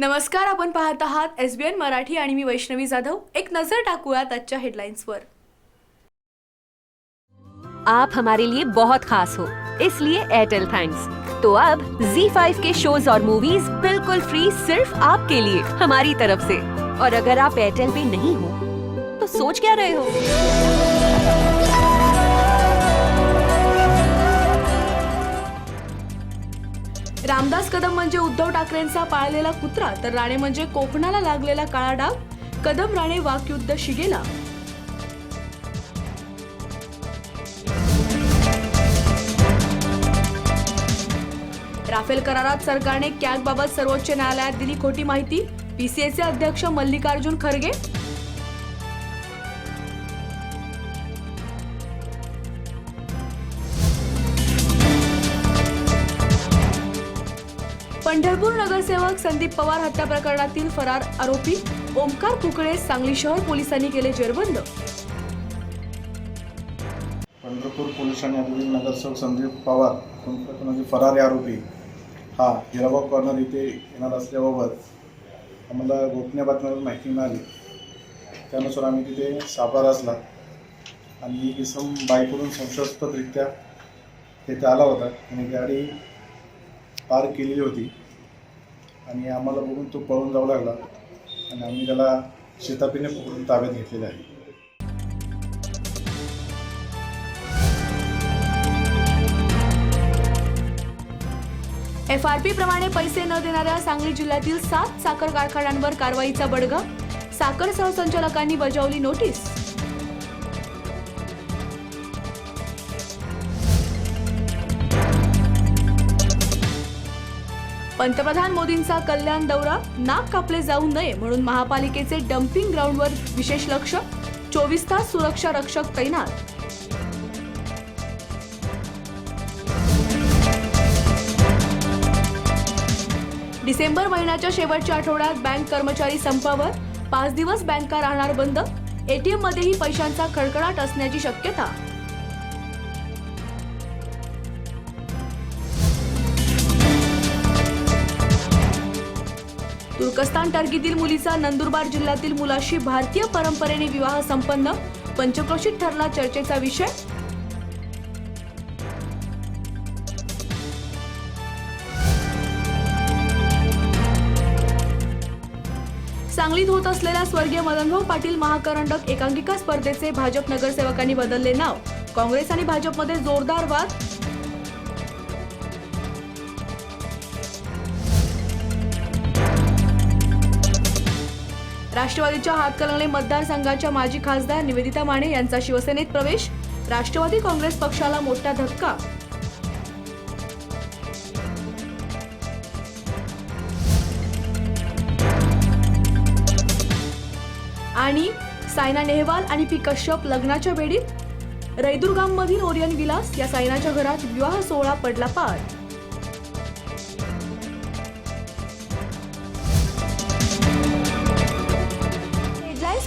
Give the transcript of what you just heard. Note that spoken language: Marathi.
नमस्कार आपण पाहत आहात एस बी एन मराठी आणि मी वैष्णवी जाधव. एक नजर टाकूयात आजच्या हेडलाईन्सवर आप हमारे लिए बहुत खास हो इसलिए एयरटेल थैंक्स तो अब Z5 के शोज और मूवीज बिल्कुल फ्री सिर्फ आपके लिए हमारी तरफ से. और अगर आप एयरटेल पे नहीं हो तो सोच क्या रहे हो? रामदास कदम म्हणजे उद्धव ठाकरेंचा पाळलेला कुत्रा तर राणे म्हणजे कोकणाला लागलेला काळा डाग कदम राणे वाकयुद्ध शिगेला. राफेल करारात सरकारने कॅगबाबत सर्वोच्च न्यायालयात दिली खोटी माहिती पीसीएचे अध्यक्ष मल्लिकार्जुन खरगे पंढरपूर नगरसेवक संदीप पवार हत्या प्रकरणातील फरार आरोपी ओमकार कुकळे सांगली शहर पोलिसांनी केले जेरबंद. पंढरपूर पोलिसांनी नगरसेवक संदीप पवार म्हणजे फरारी आरोपी हा हिराबाग कॉर्नर इथे येणार असल्याबाबत आम्हाला गोपनीय बातम्यावर माहिती मिळाली. त्यानुसार आम्ही तिथे सापळा रचला आणि किसम इसम बाईकडून संशयास्पदरित्या तिथे आला होता आणि गाडी पार केलेली होती. आणि आम्हाला बघून तो पळून जाऊ लागला. आणि आम्ही त्याला शेतापीने पकडून ताब्यात घेतलेले आहे. एफ आर पी प्रमाणे पैसे न देणाऱ्या सांगली जिल्ह्यातील सात साखर कारखान्यांवर कारवाईचा बडगा. साखर सहसंचालकांनी बजावली नोटीस. पंतप्रधान मोदींचा कल्याण दौरा नाक कापले जाऊ नये म्हणून महापालिकेचे डम्पिंग ग्राउंडवर विशेष लक्ष चोवीस तास सुरक्षा रक्षक तैनात. डिसेंबर महिन्याच्या शेवटच्या आठवड्यात बँक कर्मचारी संपावर पाच दिवस बँका राहणार बंद एटीएम मध्येही पैशांचा खडखडाट असण्याची शक्यता. तुर्कस्तान टर्कीतील मुलीचा नंदुरबार जिल्ह्यातील मुलाशी भारतीय परंपरेने विवाह संपन्न. पंचक्रोशीत ठरला चर्चेचा विषय. सांगलीत होत असलेल्या स्वर्गीय मदनभाऊ पाटील महाकरंडक एकांकिका स्पर्धेचे भाजप नगरसेवकांनी बदलले नाव. काँग्रेस आणि भाजपमध्ये जोरदार वाद. राष्ट्रवादीच्या हातकलंगले मतदारसंघाच्या माजी खासदार निवेदिता माने यांचा शिवसेनेत प्रवेश. राष्ट्रवादी काँग्रेस पक्षाला मोठा धक्का. आणि सायना नेहवाल आणि पी कश्यप लग्नाच्या बेडीत रैदुर्गाममधील ओरियन विलास या सायनाच्या घरात विवाह सोहळा पडला पार.